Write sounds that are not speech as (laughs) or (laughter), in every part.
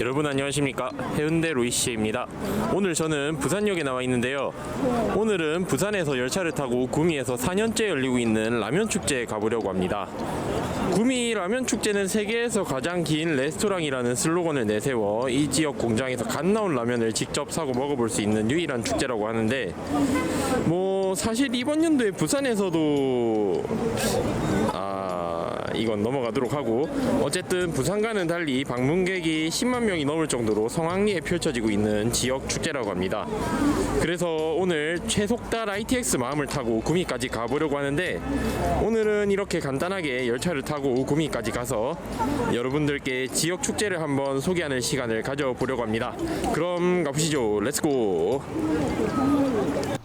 여러분 안녕하십니까? 해운대 로이시입니다. 오늘 저는 부산역에 나와 있는데요. 오늘은 부산에서 열차를 타고 구미에서 4년째 열리고 있는 라면 축제에 가보려고 합니다. 구미 라면 축제는 세계에서 가장 긴 레스토랑이라는 슬로건을 내세워 이 지역 공장에서 갓 나온 라면을 직접 사고 먹어볼 수 있는 유일한 축제라고 하는데 뭐 사실 이번 연도에 부산에서도 아 이건 넘어가도록 하고 어쨌든 부산과는 달리 방문객이 10만 명이 넘을 정도로 성황리에 펼쳐지고 있는 지역 축제라고 합니다. 그래서 오늘 최속달 ITX 마음을 타고 구미까지 가보려고 하는데 오늘은 이렇게 간단하게 열차를 타고 구미까지 가서 여러분들께 지역 축제를 한번 소개하는 시간을 가져보려고 합니다. 그럼 가보시죠. 렛츠고.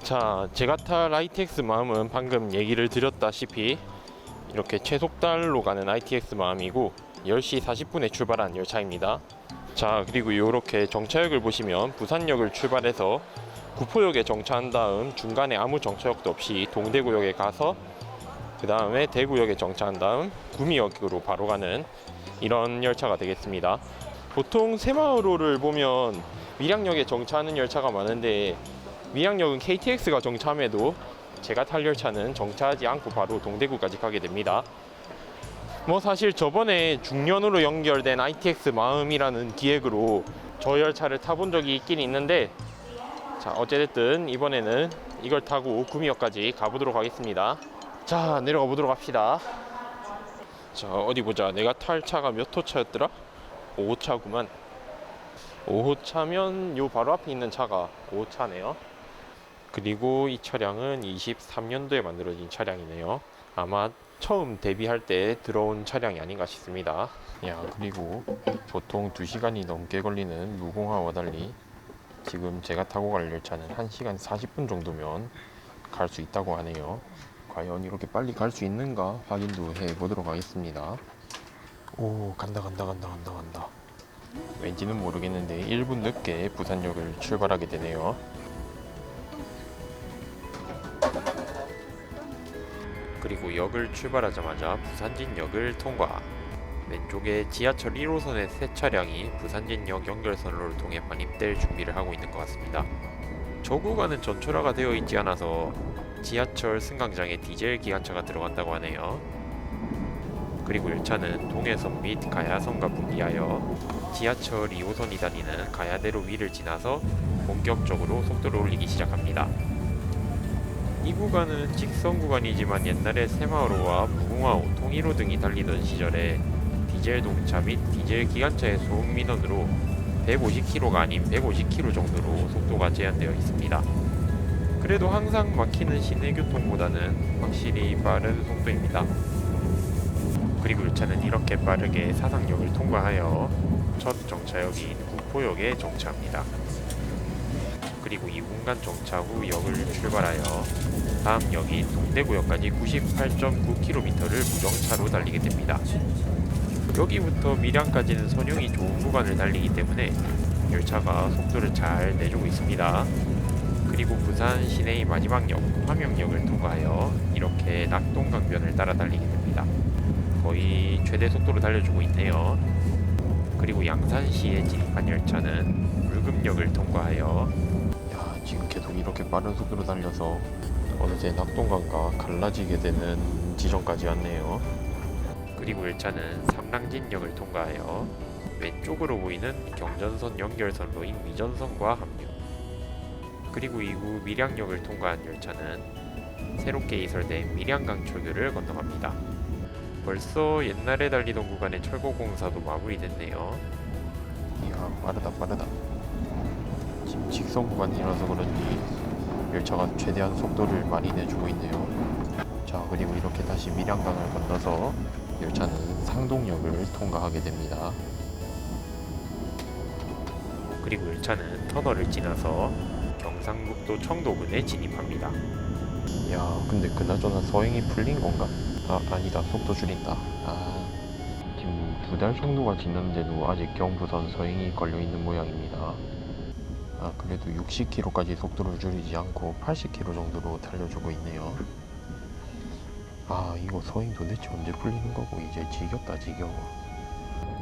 자, 제가 탈 ITX 마음은 방금 얘기를 드렸다시피 이렇게 최속달로 가는 ITX 마음이고 10시 40분에 출발한 열차입니다. 자, 그리고 이렇게 정차역을 보시면 부산역을 출발해서 구포역에 정차한 다음 중간에 아무 정차역도 없이 동대구역에 가서 그 다음에 대구역에 정차한 다음 구미역으로 바로 가는 이런 열차가 되겠습니다. 보통 새마을호를 보면 밀양역에 정차하는 열차가 많은데 밀양역은 KTX가 정차함에도 제가 탈 열차는 정차하지 않고 바로 동대구까지 가게 됩니다. 뭐 사실 저번에 중년으로 연결된 ITX 마음이라는 기획으로 저 열차를 타본 적이 있긴 있는데 자 어쨌든 이번에는 이걸 타고 구미역까지 가보도록 하겠습니다. 자 내려가 보도록 합시다. 자 어디 보자. 내가 탈 차가 몇 호차였더라? 5호차구만. 5호차면 요 바로 앞에 있는 차가 5호차네요. 그리고 이 차량은 23년도에 만들어진 차량이네요. 아마 처음 데뷔할 때 들어온 차량이 아닌가 싶습니다. 야, 그리고 보통 2시간이 넘게 걸리는 무공화와 달리 지금 제가 타고 갈 열차는 1시간 40분 정도면 갈 수 있다고 하네요. 과연 이렇게 빨리 갈 수 있는가 확인도 해 보도록 하겠습니다. 오, 간다 간다 간다 간다 간다. 왠지는 모르겠는데 1분 늦게 부산역을 출발하게 되네요. 그리고 역을 출발하자마자 부산진역을 통과. 왼쪽에 지하철 1호선의 새 차량이 부산진역 연결선로를 통해 반입될 준비를 하고 있는 것 같습니다. 저 구간은 전철화가 되어 있지 않아서 지하철 승강장에 디젤 기관차가 들어간다고 하네요. 그리고 열차는 동해선 및 가야선과 분리하여 지하철 2호선이 다니는 가야대로 위를 지나서 본격적으로 속도를 올리기 시작합니다. 이 구간은 직선 구간이지만 옛날에 새마을호와 무궁화호, 통일호 등이 달리던 시절에 디젤 동차 및 디젤 기관차의 소음 민원으로 150km가 아닌 150km 정도로 속도가 제한되어 있습니다. 그래도 항상 막히는 시내 교통보다는 확실히 빠른 속도입니다. 그리고 열차는 이렇게 빠르게 사상역을 통과하여 첫 정차역인 구포역에 정차합니다. 그리고 2분간 정차 후 역을 출발하여 다음 역인 동대구역까지 98.9km를 무정차로 달리게 됩니다. 여기부터 밀양까지는 선용이 좋은 구간을 달리기 때문에 열차가 속도를 잘 내주고 있습니다. 그리고 부산 시내의 마지막 역 화명역을 통과하여 이렇게 낙동강변을 따라 달리게 됩니다. 거의 최대 속도로 달려주고 있네요. 그리고 양산시에 진입한 열차는 물금역을 통과하여 이렇게 빠른 속도로 달려서 어느새 낙동강과 갈라지게 되는 지점까지 왔네요. 그리고 열차는 삼랑진역을 통과하여 왼쪽으로 보이는 경전선 연결선로인 미전선과 합류. 그리고 이후 밀양역을 통과한 열차는 새롭게 이설된 밀양강 철교를 건너갑니다. 벌써 옛날에 달리던 구간의 철거 공사도 마무리됐네요. 이야 빠르다 빠르다. 지금 직선 구간이라서 그런지 열차가 최대한 속도를 많이 내주고 있네요. 자 그리고 이렇게 다시 밀양강을 건너서 열차는 상동역을 통과하게 됩니다. 그리고 열차는 터널을 지나서 경상북도 청도군에 진입합니다. 야 근데 그나저나 서행이 풀린 건가? 아 아니다 속도 줄인다. 아 지금 두 달 정도가 지났는데도 아직 경부선 서행이 걸려 있는 모양입니다. 아 그래도 60km까지 속도를 줄이지 않고 80km 정도로 달려주고 있네요. 아 이거 서행 도대체 언제 풀리는 거고 이제 지겹다 지겨워.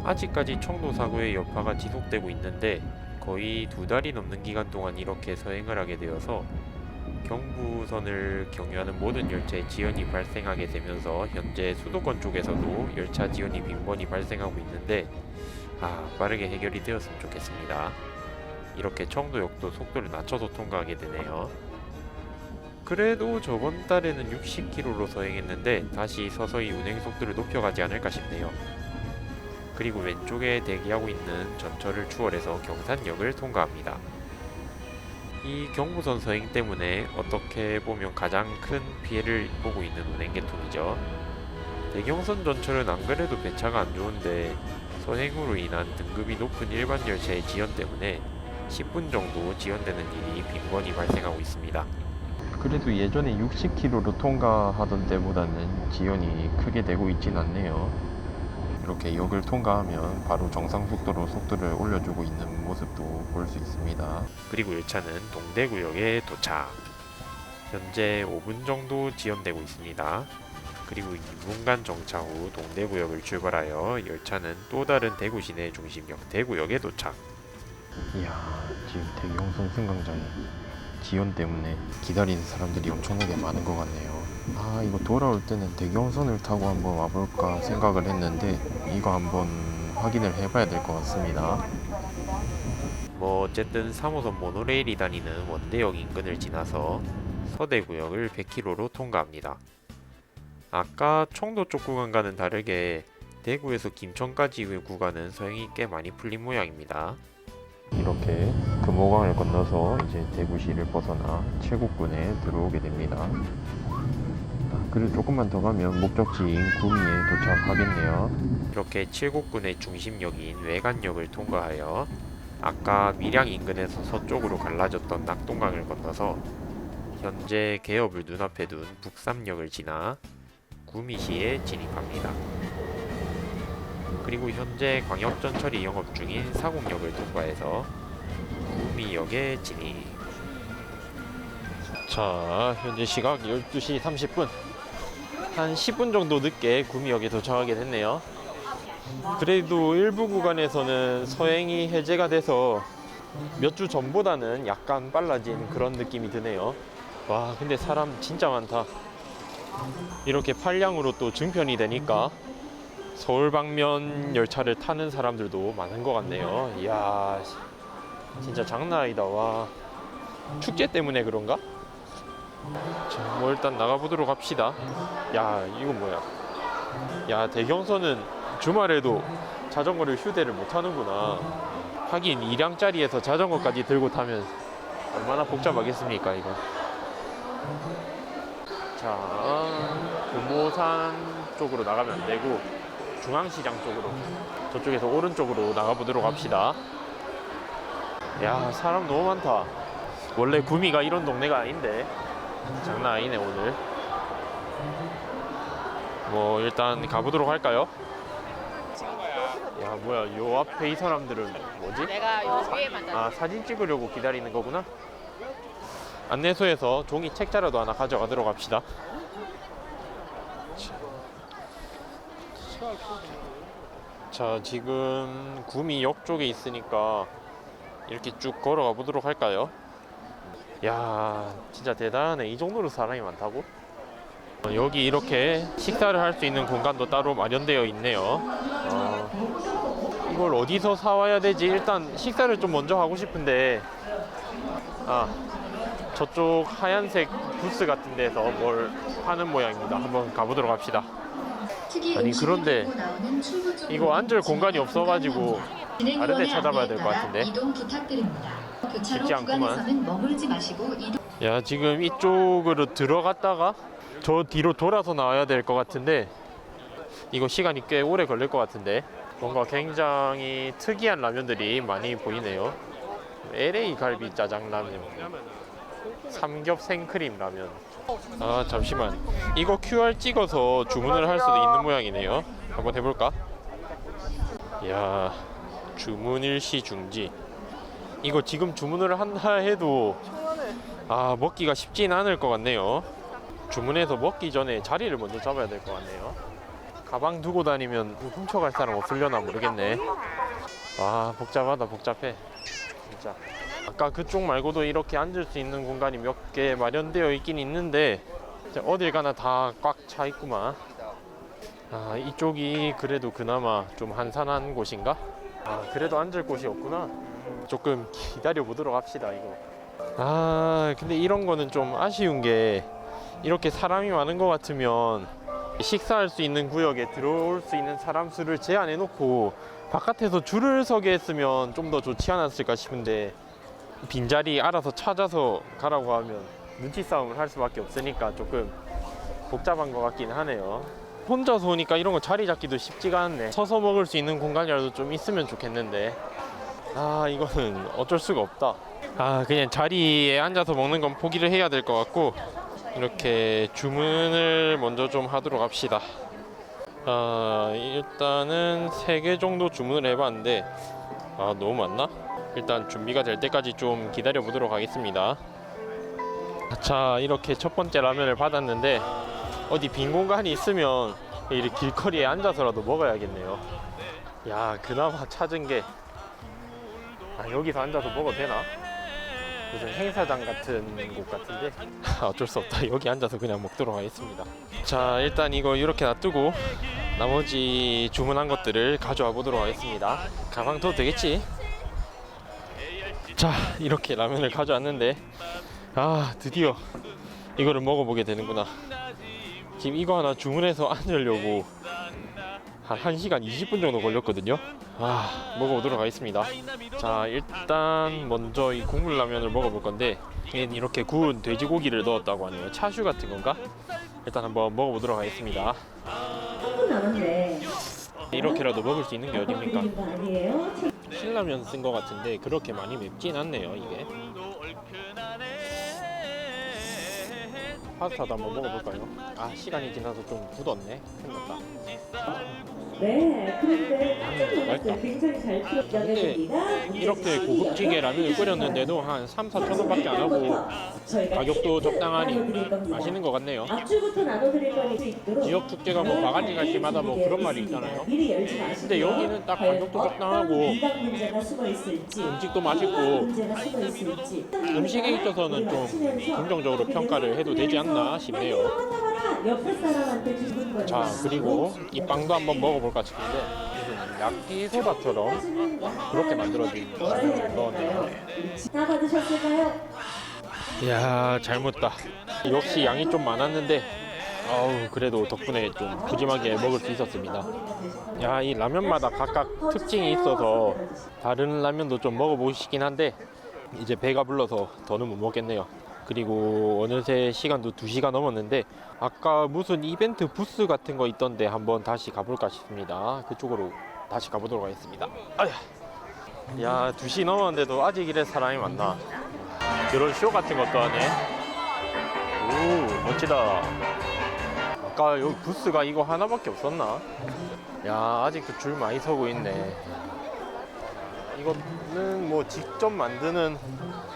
아직까지 청도 사고의 여파가 지속되고 있는데 거의 두 달이 넘는 기간 동안 이렇게 서행을 하게 되어서 경부선을 경유하는 모든 열차에 지연이 발생하게 되면서 현재 수도권 쪽에서도 열차 지연이 빈번히 발생하고 있는데 아 빠르게 해결이 되었으면 좋겠습니다. 이렇게 청도역도 속도를 낮춰서 통과하게 되네요. 그래도 저번 달에는 60km로 서행했는데 다시 서서히 운행 속도를 높여가지 않을까 싶네요. 그리고 왼쪽에 대기하고 있는 전철을 추월해서 경산역을 통과합니다. 이 경부선 서행 때문에 어떻게 보면 가장 큰 피해를 보고 있는 운행 계통이죠. 대경선 전철은 안 그래도 배차가 안 좋은데 서행으로 인한 등급이 높은 일반 열차의 지연 때문에 10분 정도 지연되는 일이 빈번히 발생하고 있습니다. 그래도 예전에 60km로 통과하던 때보다는 지연이 크게 되고 있진 않네요. 이렇게 역을 통과하면 바로 정상 속도로 속도를 올려주고 있는 모습도 볼 수 있습니다. 그리고 열차는 동대구역에 도착. 현재 5분 정도 지연되고 있습니다. 그리고 2분간 정차 후 동대구역을 출발하여 열차는 또 다른 대구 시내 중심역 대구역에 도착. 이야, 지금 대경선 승강장에 지연 때문에 기다리는 사람들이 엄청나게 많은 것 같네요. 아, 이거 돌아올 때는 대경선을 타고 한번 와볼까 생각을 했는데 이거 한번 확인을 해봐야 될 것 같습니다. 뭐 어쨌든 3호선 모노레일이 다니는 원대역 인근을 지나서 서대구역을 100km로 통과합니다. 아까 청도 쪽 구간과는 다르게 대구에서 김천까지의 구간은 서행이 꽤 많이 풀린 모양입니다. 이렇게 금호강을 건너서 이제 대구시를 벗어나 칠곡군에 들어오게 됩니다. 아, 그리고 조금만 더 가면 목적지인 구미에 도착하겠네요. 이렇게 칠곡군의 중심역인 외관역을 통과하여 아까 밀양 인근에서 서쪽으로 갈라졌던 낙동강을 건너서 현재 개업을 눈앞에 둔 북삼역을 지나 구미시에 진입합니다. 그리고 현재 광역전철이 영업 중인 사곡역을 통과해서 구미역에 진입. 자, 현재 시각 12시 30분. 한 10분 정도 늦게 구미역에 도착하게 됐네요. 그래도 일부 구간에서는 서행이 해제가 돼서 몇 주 전보다는 약간 빨라진 그런 느낌이 드네요. 와, 근데 사람 진짜 많다. 이렇게 팔량으로 또 증편이 되니까 서울 방면 열차를 타는 사람들도 많은 것 같네요. 이야, 진짜 장난 아니다. 와, 축제 때문에 그런가? 자, 뭐 일단 나가보도록 합시다. 야, 이거 뭐야? 야, 대경선은 주말에도 자전거를 휴대를 못 하는구나. 하긴 일량짜리에서 자전거까지 들고 타면 얼마나 복잡하겠습니까, 이거. 자, 금호산 쪽으로 나가면 안 되고 중앙시장 쪽으로 저쪽에서 오른쪽으로 나가보도록 합시다. 야, 사람 너무 많다. 원래 구미가 이런 동네가 아닌데 장난 아니네 오늘. 뭐 일단 가보도록 할까요? 야 뭐야 요 앞에 이 사람들은 뭐지? 내가 요 위에만 다아 사진 찍으려고 기다리는 거구나. 안내소에서 종이 책자라도 하나 가져가도록 합시다. 자 지금 구미역 쪽에 있으니까 이렇게 쭉 걸어가 보도록 할까요? 야 진짜 대단하네 이 정도로 사람이 많다고? 어, 여기 이렇게 식사를 할 수 있는 공간도 따로 마련되어 있네요. 어, 이걸 어디서 사와야 되지? 일단 식사를 좀 먼저 하고 싶은데 아 저쪽 하얀색 부스 같은 데서 뭘 하는 모양입니다. 한번 가보도록 합시다. 아니, 그런데 이거 앉을 공간이 없어가지고 다른 데 찾아봐야 될 것 같은데. 이동 부탁드립니다. 교차로 쉽지 않구만. 야 지금 이쪽으로 들어갔다가 저 뒤로 돌아서 나와야 될 것 같은데 이거 시간이 꽤 오래 걸릴 것 같은데 뭔가 굉장히 특이한 라면들이 많이 보이네요 LA 갈비 짜장 라면 삼겹 생크림 라면 아 잠시만 이거 QR 찍어서 주문을 할 수도 있는 모양이네요 한번 해볼까? 야 주문 일시 중지 이거 지금 주문을 한다 해도 아 먹기가 쉽진 않을 것 같네요 주문해서 먹기 전에 자리를 먼저 잡아야 될 것 같네요 가방 두고 다니면 훔쳐갈 사람 없으려나 모르겠네. 와 복잡하다 복잡해. 진짜. 아까 그쪽 말고도 이렇게 앉을 수 있는 공간이 몇 개 마련되어 있긴 있는데 어딜 가나 다 꽉 차 있구만. 아 이쪽이 그래도 그나마 좀 한산한 곳인가? 아 그래도 앉을 곳이 없구나. 조금 기다려 보도록 합시다 이거. 아 근데 이런 거는 좀 아쉬운 게 이렇게 사람이 많은 것 같으면 식사할 수 있는 구역에 들어올 수 있는 사람 수를 제한해 놓고 바깥에서 줄을 서게 했으면 좀 더 좋지 않았을까 싶은데 빈자리 알아서 찾아서 가라고 하면 눈치 싸움을 할 수밖에 없으니까 조금 복잡한 것 같긴 하네요. 혼자서 오니까 이런 거 자리 잡기도 쉽지가 않네. 서서 먹을 수 있는 공간이라도 좀 있으면 좋겠는데. 아, 이거는 어쩔 수가 없다. 아, 그냥 자리에 앉아서 먹는 건 포기를 해야 될 것 같고, 이렇게 주문을 먼저 좀 하도록 합시다. 아, 일단은 3개 정도 주문을 해봤는데, 아, 너무 많나? 일단 준비가 될 때까지 좀 기다려 보도록 하겠습니다. 자, 이렇게 첫 번째 라면을 받았는데, 어디 빈 공간이 있으면 이렇게 길거리에 앉아서라도 먹어야겠네요. 야, 그나마 찾은 게 아, 여기서 앉아서 먹어도 되나? 무슨 행사장 같은 곳 같은데 (laughs) 어쩔 수 없다. 여기 앉아서 그냥 먹도록 하겠습니다. 자, 일단 이거 이렇게 놔두고 나머지 주문한 것들을 가져와 보도록 하겠습니다. 가방 둬도 되겠지? 자, 이렇게 라면을 가져왔는데 아, 드디어 이거를 먹어보게 되는구나. 지금 이거 하나 주문해서 (laughs) 앉으려고 한 1시간 20분 정도 걸렸거든요. 아, 먹어보도록 하겠습니다. 자, 일단 먼저 이 국물 라면을 먹어볼 건데 얘는 이렇게 구운 돼지고기를 넣었다고 하네요. 차슈 같은 건가? 일단 한번 먹어보도록 하겠습니다. 남았네. 이렇게라도 먹을 수 있는 게 어딥니까? 신라면 쓴 것 같은데 그렇게 많이 맵진 않네요, 이게. 파스타도 한번 먹어볼까요? 아, 시간이 지나서 좀 굳었네. 생각다. 네, 그런데 깜짝 맛있다. 놀랐어요. 굉장히 잘 키웠습니다. 이렇게 고급지게 라면을 끓였는데도 한 3, 4천 원밖에 안 하고 가격도 적당하니 맛있는 것 같네요. 앞줄부터 나눠드릴 거니 수 있도록 지역 축제가 뭐 바가지 갈 때마다 뭐 그런 말이 있잖아요. 미리 열지 마시고요. 근데 여기는 딱 가격도 적당하고 미각 문제가 숨어 있을지 음식도 맛있고 문제가 숨어 있을지 음식에 있어서는 좀 긍정적으로 평가를 해도 되지 않나 싶네요. 주는 거예요. 자 그리고 이 빵도 한번 먹어볼까 싶은데 무슨 야끼소바처럼 그렇게 만들어진 넣었네요. 다 받으셨을까요? 이야 잘 먹다. 역시 양이 좀 많았는데 아우 그래도 덕분에 좀 푸짐하게 먹을 수 있었습니다. 야 이 라면마다 각각 특징이 있어서 다른 라면도 좀 먹어보고 싶긴 한데 이제 배가 불러서 더는 못 먹겠네요. 그리고 어느새 시간도 2시가 넘었는데 아까 무슨 이벤트 부스 같은 거 있던데 한번 다시 가볼까 싶습니다. 그쪽으로 다시 가보도록 하겠습니다. 아야. 야 2시 넘었는데도 아직 이래 사람이 많나? 그런 쇼 같은 것도 하네. 오 멋지다. 아까 여기 부스가 이거 하나밖에 없었나? 야 아직도 줄 많이 서고 있네. 이거는 뭐 직접 만드는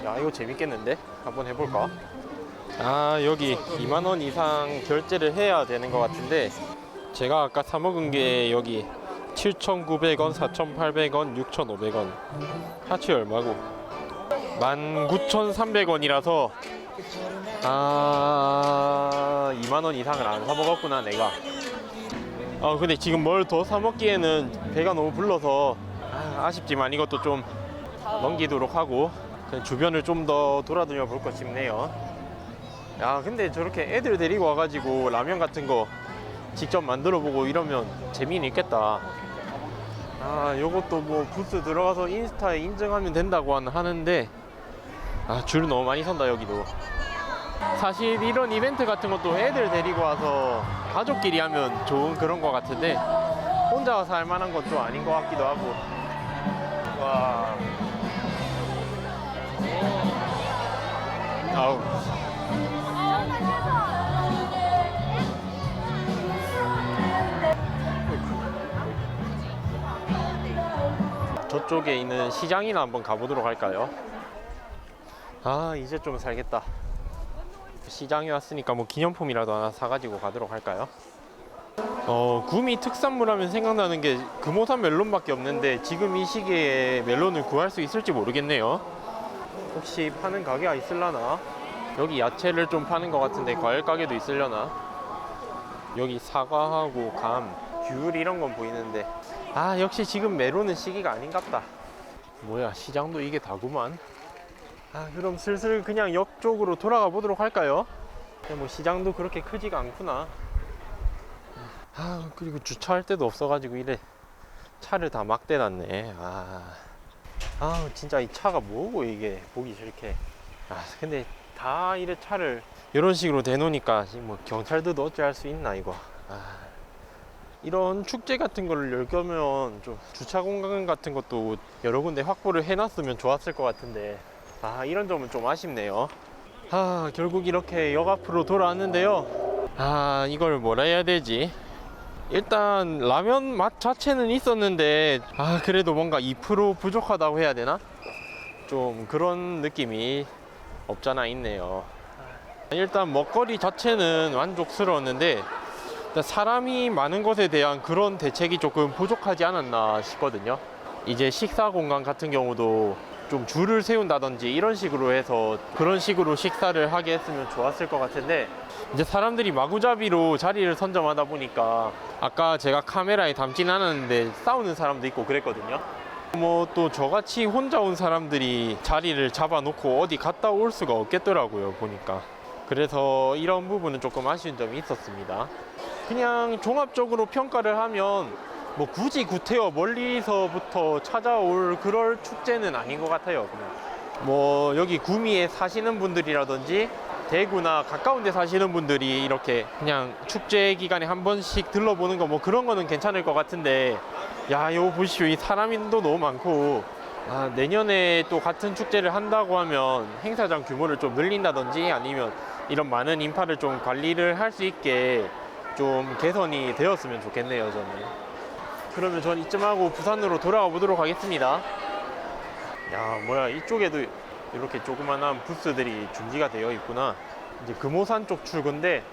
야 이거 재밌겠는데? 한번 해볼까? 아 여기 2만 원 이상 결제를 해야 되는 것 같은데 제가 아까 사 먹은 게 여기 7,900원, 4,800원, 6,500원 하치 얼마고? 19,300원이라서 아 2만 원 이상을 안 사 먹었구나 내가. 아 근데 지금 뭘 더 사 먹기에는 배가 너무 불러서 아, 아쉽지만 이것도 좀 넘기도록 하고 주변을 좀 더 돌아다녀 볼까 싶네요. 야 근데 저렇게 애들 데리고 와가지고 라면 같은 거 직접 만들어 보고 이러면 재미는 있겠다. 아 요것도 뭐 부스 들어가서 인스타에 인증하면 된다고 하- 하는데 아 줄 너무 많이 선다 여기도. 사실 이런 이벤트 같은 것도 애들 데리고 와서 가족끼리 하면 좋은 그런 거 같은데 혼자 와서 할 만한 건좀 아닌 것 같기도 하고 와 아우 저쪽에 있는 시장이나 한번 가보도록 할까요? 아 이제 좀 살겠다 시장에 왔으니까 뭐 기념품이라도 하나 사가지고 가도록 할까요? 어, 구미 특산물 하면 생각나는 게 금오산 멜론밖에 없는데 지금 이 시기에 멜론을 구할 수 있을지 모르겠네요. 혹시 파는 가게가 있을라나? 여기 야채를 좀 파는 것 같은데 과일 가게도 있으려나? 여기 사과하고 감, 귤 이런 건 보이는데 아 역시 지금 메론은 시기가 아닌갑다. 뭐야 시장도 이게 다구만. 아 그럼 슬슬 그냥 역 쪽으로 돌아가 보도록 할까요? 뭐 시장도 그렇게 크지가 않구나. 아 그리고 주차할 데도 없어가지고 이래 차를 다 막 대놨네. 아, 아 진짜 이 차가 뭐고 이게 보기 싫게. 아 근데 다 이래 차를 이런 식으로 대놓으니까 뭐 경찰들도 어찌할 수 있나 이거. 아, 이런 축제 같은 거를 열 거면 좀 주차 공간 같은 것도 여러 군데 확보를 해놨으면 좋았을 것 같은데 아 이런 점은 좀 아쉽네요. 아 결국 이렇게 역 앞으로 돌아왔는데요. 아 이걸 뭐라 해야 되지? 일단 라면 맛 자체는 있었는데 아 그래도 뭔가 2% 부족하다고 해야 되나? 좀 그런 느낌이 없잖아 있네요. 일단 먹거리 자체는 만족스러웠는데 사람이 많은 것에 대한 그런 대책이 조금 부족하지 않았나 싶거든요. 이제 식사 공간 같은 경우도 좀 줄을 세운다든지 이런 식으로 해서 그런 식으로 식사를 하게 했으면 좋았을 것 같은데 이제 사람들이 마구잡이로 자리를 선점하다 보니까 아까 제가 카메라에 담진 않았는데 싸우는 사람도 있고 그랬거든요. 뭐 또 저같이 혼자 온 사람들이 자리를 잡아놓고 어디 갔다 올 수가 없겠더라고요 보니까 그래서 이런 부분은 조금 아쉬운 점이 있었습니다. 그냥 종합적으로 평가를 하면 뭐 굳이 구태여 멀리서부터 찾아올 그럴 축제는 아닌 것 같아요. 그냥 뭐 여기 구미에 사시는 분들이라든지 대구나 가까운 데 사시는 분들이 이렇게 그냥 축제 기간에 한 번씩 들러보는 거 뭐 그런 거는 괜찮을 것 같은데 야 이거 보시오 이 사람인도 너무 많고 아, 내년에 또 같은 축제를 한다고 하면 행사장 규모를 좀 늘린다든지 아니면 이런 많은 인파를 좀 관리를 할 수 있게 좀 개선이 되었으면 좋겠네요 저는 그러면 전 이쯤 하고 부산으로 돌아가 보도록 하겠습니다. 야 뭐야 이쪽에도 이렇게 조그만한 부스들이 준비가 되어 있구나. 이제 금오산 쪽 출구인데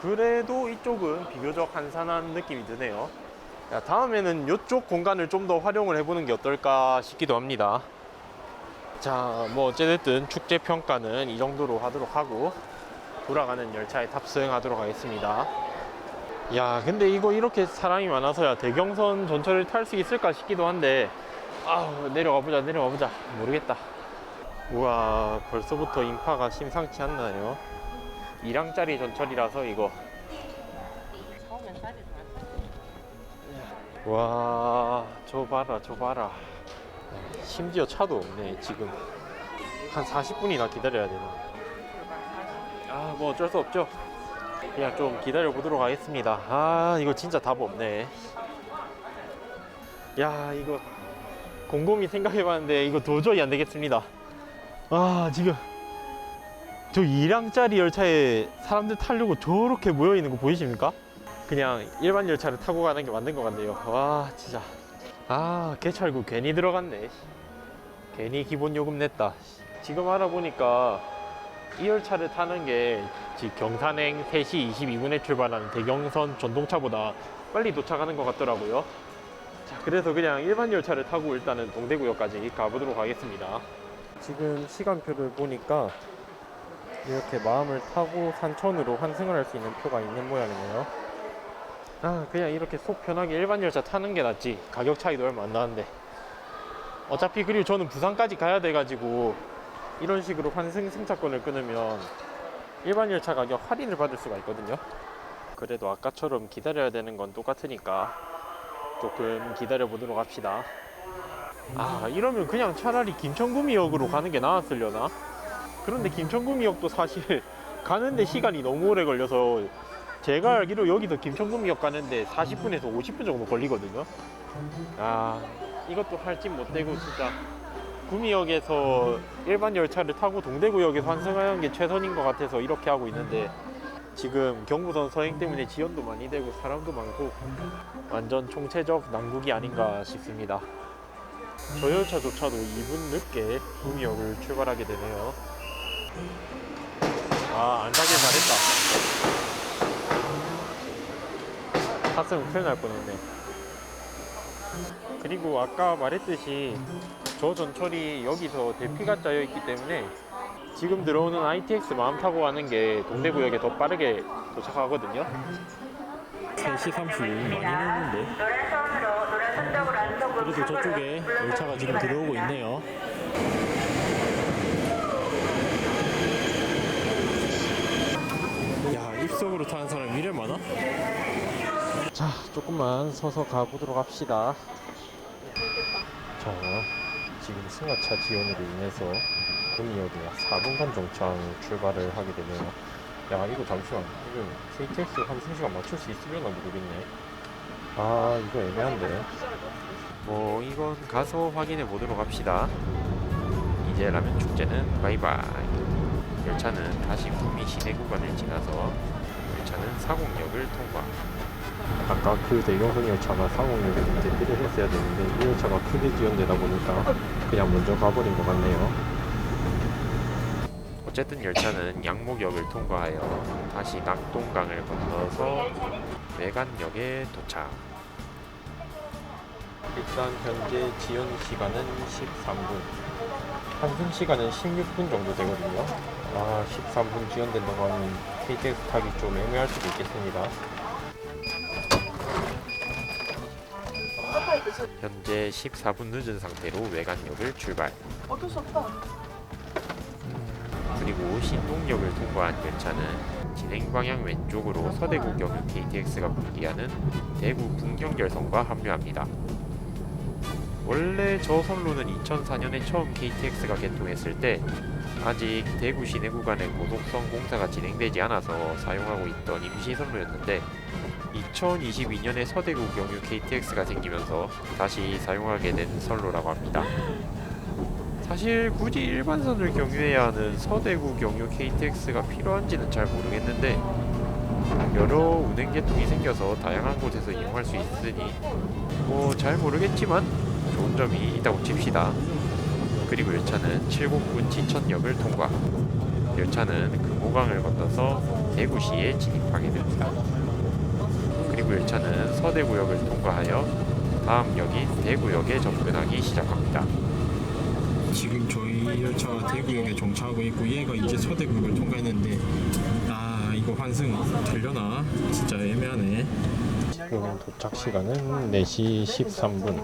그래도 이쪽은 비교적 한산한 느낌이 드네요. 야, 다음에는 이쪽 공간을 좀 더 활용을 해보는 게 어떨까 싶기도 합니다. 자 뭐 어찌됐든 축제 평가는 이 정도로 하도록 하고 돌아가는 열차에 탑승하도록 하겠습니다 야 근데 이거 이렇게 사람이 많아서야 대경선 전철을 탈 수 있을까 싶기도 한데 아 내려가 보자 내려가 보자. 모르겠다. 우와 벌써부터 인파가 심상치 않나요? 2량짜리 전철이라서 이거. 와 저 봐라 저 봐라. 심지어 차도 없네 지금. 한 40분이나 기다려야 되나? 아 뭐 어쩔 수 없죠 그냥 좀 기다려 보도록 하겠습니다. 아 이거 진짜 답 없네. 야 이거 곰곰이 생각해 봤는데 이거 도저히 안 되겠습니다. 아 지금 저 2량짜리 열차에 사람들 타려고 저렇게 모여 있는 거 보이십니까? 그냥 일반 열차를 타고 가는 게 맞는 것 같네요. 와 진짜. 아 개찰구 괜히 들어갔네. 괜히 기본 요금 냈다. 지금 알아보니까 이 열차를 타는 게 경산행 3시 22분에 출발하는 대경선 전동차보다 빨리 도착하는 것 같더라고요. 자 그래서 그냥 일반 열차를 타고 일단은 동대구역까지 가보도록 하겠습니다. 지금 시간표를 보니까 이렇게 마음을 타고 산천으로 환승을 할 수 있는 표가 있는 모양이네요. 아 그냥 이렇게 속 편하게 일반 열차 타는 게 낫지. 가격 차이도 얼마 안 나는데. 어차피 그리고 저는 부산까지 가야 돼가지고 이런 식으로 환승 승차권을 끊으면 일반 열차 가격 할인을 받을 수가 있거든요. 그래도 아까처럼 기다려야 되는 건 똑같으니까 조금 기다려 보도록 합시다. 아 이러면 그냥 차라리 김천구미역으로 가는 게 나았으려나? 그런데 김천구미역도 사실 (laughs) 가는데 시간이 너무 오래 걸려서 제가 알기로 여기서 김천구미역 가는데 40분에서 50분 정도 걸리거든요. 아 이것도 할짓 못되고 진짜 구미역에서 일반 열차를 타고 동대구역에서 환승하는 게 최선인 것 같아서 이렇게 하고 있는데 지금 경부선 서행 때문에 지연도 많이 되고 사람도 많고 완전 총체적 난국이 아닌가 싶습니다. 저 열차조차도 2분 늦게 구미역을 출발하게 되네요. 아, 안 가길 잘했다. 탔으면 큰일 날 뻔했네. 그리고 아까 말했듯이 저 전철이 여기서 대피가 짜여 있기 때문에 지금 들어오는 ITX 마음 타고 가는 게 동대구역에 더 빠르게 도착하거든요. 3시 35분 많이 늦는데 그래도 저쪽에 열차가 지금 들어오고 있네요. 야 입석으로 타는 사람 이래 많아? 자 조금만 서서 가보도록 합시다. 자 지금 승하차 지연으로 인해서 구미역에 4분간 정차한 출발을 하게 되네요. 야 이거 잠시만 이거 KTX 환승시간 맞출 수 있으려나 모르겠네. 아 이거 애매한데. 뭐 이건 가서 확인해 보도록 합시다. 이제 라면 축제는 바이바이. 열차는 다시 구미 시내 구간을 지나서 열차는 사곡역을 통과. 아까 그 대경선 열차가 사곡역에 대피를 했어야 되는데 이 열차가 크게 지연되다 보니까 그냥 먼저 가버린 것 같네요. 어쨌든 열차는 양목역을 통과하여 다시 낙동강을 건너서 외관역에 도착. 일단 현재 지연 시간은 13분. 환승 시간은 16분 정도 되거든요. 아, 13분 지연된다고 하면 KTX 타기 좀 애매할 수도 있겠습니다. 현재 14분 늦은 상태로 외관역을 출발. 어쩔 수 없다. 그리고 신동역을 통과한 열차는 진행 방향 왼쪽으로 서대구 경유 KTX가 분기하는 대구 분경결선과 합류합니다. 원래 저 선로는 2004년에 처음 KTX가 개통했을 때 아직 대구 시내 구간에 고속선 공사가 진행되지 않아서 사용하고 있던 임시 선로였는데 2022년에 서대구 경유 KTX가 생기면서 다시 사용하게 된 선로라고 합니다. 사실 굳이 일반선을 경유해야 하는 서대구 경유 KTX가 필요한지는 잘 모르겠는데 여러 운행 계통이 생겨서 다양한 곳에서 이용할 수 있으니 뭐 잘 모르겠지만 좋은 점이 있다고 칩시다. 그리고 열차는 칠곡군 지천역을 통과. 열차는 금호강을 건너서 대구시에 진입하게 됩니다. 그리고 열차는 서대구역을 통과하여 다음 역인 대구역에 접근하기 시작합니다. 지금 저희 열차가 대구역에 정차하고 있고 얘가 이제 서대구역을 통과했는데 아 이거 환승 되려나? 진짜 애매하네 지금 도착 시간은 4시 13분.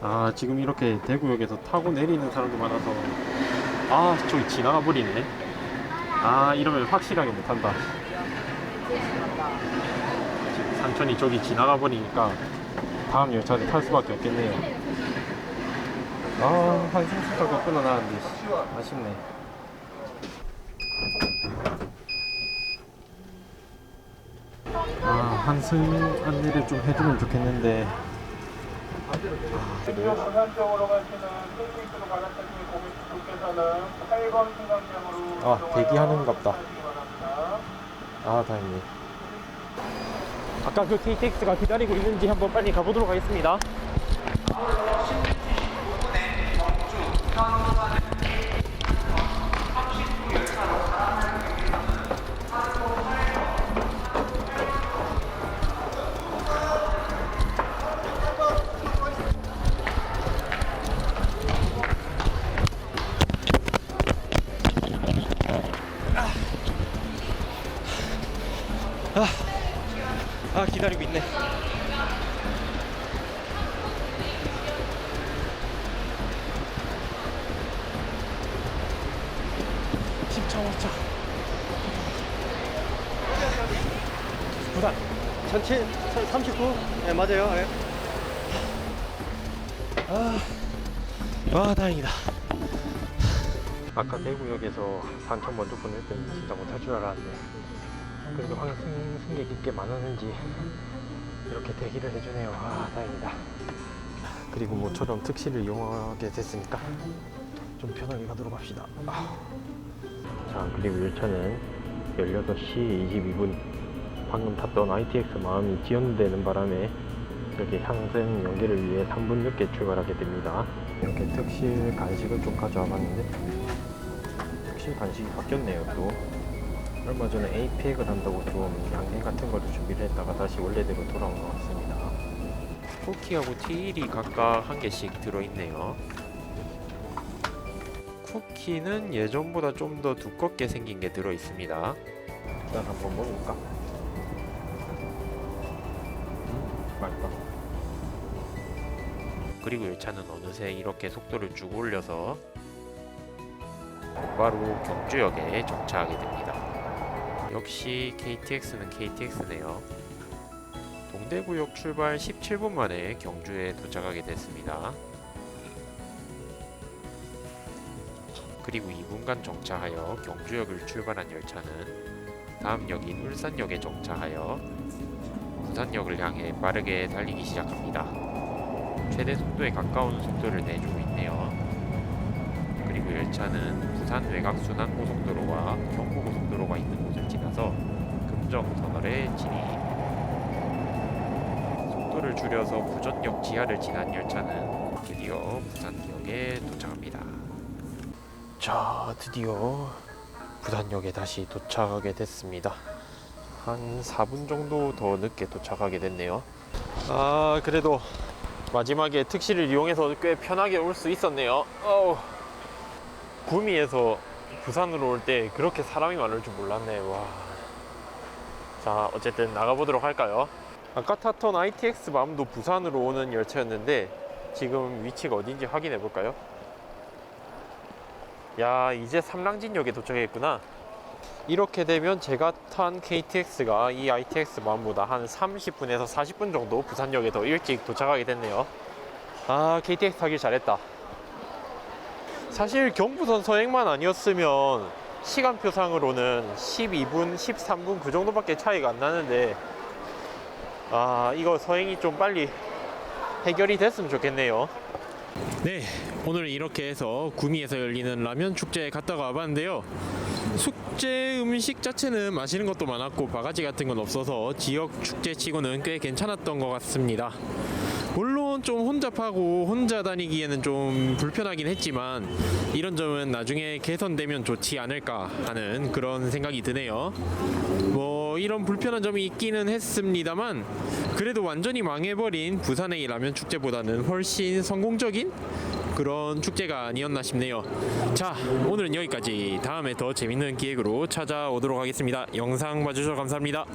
아, 지금 이렇게 대구역에서 타고 내리는 사람도 많아서 아, 저기 지나가 버리네. 아, 이러면 확실하게 못 탄다. 산천이 저기 지나가 버리니까 다음 열차를 탈 수밖에 없겠네요. 아, 환승 스타가 끊어놨는데 씨, 아쉽네. 아, 환승 안내를 좀 해주면 좋겠는데 부산쪽으로 가시는 KTX로 갈아타신 고객분께서는 8번 승강장으로 아 대기하는 갑다 아 다행이네 아까 그 KTX가 기다리고 있는지 한번 빨리 가보도록 하겠습니다 기다리고 있네 십차 오차 부산 전체 39? 네, 맞아요. 네. 와 다행이다 아까 대구역에서 산천 먼저 보낼 때는 진짜 못할 줄 알았는데 그래도 항상 승객이 꽤 많았는지 이렇게 대기를 해주네요 아 다행이다 그리고 모처럼 특시를 이용하게 됐으니까 좀 편하게 가도록 합시다 아. 자 그리고 열차는 16시 22분 방금 탔던 ITX 마음이 지연되는 바람에 이렇게 상승 연기를 위해 3분 늦게 출발하게 됩니다. 이렇게 특실 간식을 좀 가져와 봤는데 특실 간식이 바뀌었네요 또 얼마 전에 에이펙을 한다고 좀 양갱 같은 거를 준비를 했다가 다시 원래대로 돌아온 것 같습니다. 쿠키하고 티일이 각각 한 개씩 들어있네요. 쿠키는 예전보다 좀 더 두껍게 생긴 게 들어있습니다. 일단 한번 먹을까? 음, 맛있다. 그리고 열차는 어느새 이렇게 속도를 쭉 올려서 곧바로 경주역에 정차하게 됩니다. 역시 KTX는 KTX네요. 동대구역 출발 17분 만에 경주에 도착하게 됐습니다. 그리고 2분간 정차하여 경주역을 출발한 열차는 다음 역인 울산역에 정차하여 부산역을 향해 빠르게 달리기 시작합니다. 최대 속도에 가까운 속도를 내주고 있네요. 그리고 열차는 부산 외곽순환 고속도로와 경부고속도로가 있는 지나서 금정 터널에 진입. 속도를 줄여서 부전역 지하를 지난 열차는 드디어 부산역에 도착합니다. 자, 드디어 부산역에 다시 도착하게 됐습니다. 한 4분 정도 더 늦게 도착하게 됐네요. 아, 그래도 마지막에 특시를 이용해서 꽤 편하게 올 수 있었네요. 어우. 구미에서 부산으로 올 때 그렇게 사람이 많을 줄 몰랐네. 와. 자, 어쨌든 나가보도록 할까요? 아까 탔던 ITX 맘도 부산으로 오는 열차였는데 지금 위치가 어딘지 확인해 볼까요? 야, 이제 삼랑진역에 도착했구나. 이렇게 되면 제가 탄 KTX가 이 ITX 맘보다 한 30분에서 40분 정도 부산역에 더 일찍 도착하게 됐네요. 아, KTX 타길 잘했다. 사실 경부선 서행만 아니었으면 시간표상으로는 12분, 13분 그 정도밖에 차이가 안 나는데 아, 이거 서행이 좀 빨리 해결이 됐으면 좋겠네요. 네, 오늘 이렇게 해서 구미에서 열리는 라면 축제에 갔다가 와봤는데요. 숙제 음식 자체는 마시는 것도 많았고 바가지 같은 건 없어서 지역 축제치고는 꽤 괜찮았던 것 같습니다. 물론 좀 혼잡하고 혼자 다니기에는 좀 불편하긴 했지만 이런 점은 나중에 개선되면 좋지 않을까 하는 그런 생각이 드네요. 뭐 이런 불편한 점이 있기는 했습니다만 그래도 완전히 망해버린 부산의 라면 축제보다는 훨씬 성공적인 그런 축제가 아니었나 싶네요. 자, 오늘은 여기까지. 다음에 더 재밌는 기획으로 찾아오도록 하겠습니다. 영상 봐주셔서 감사합니다.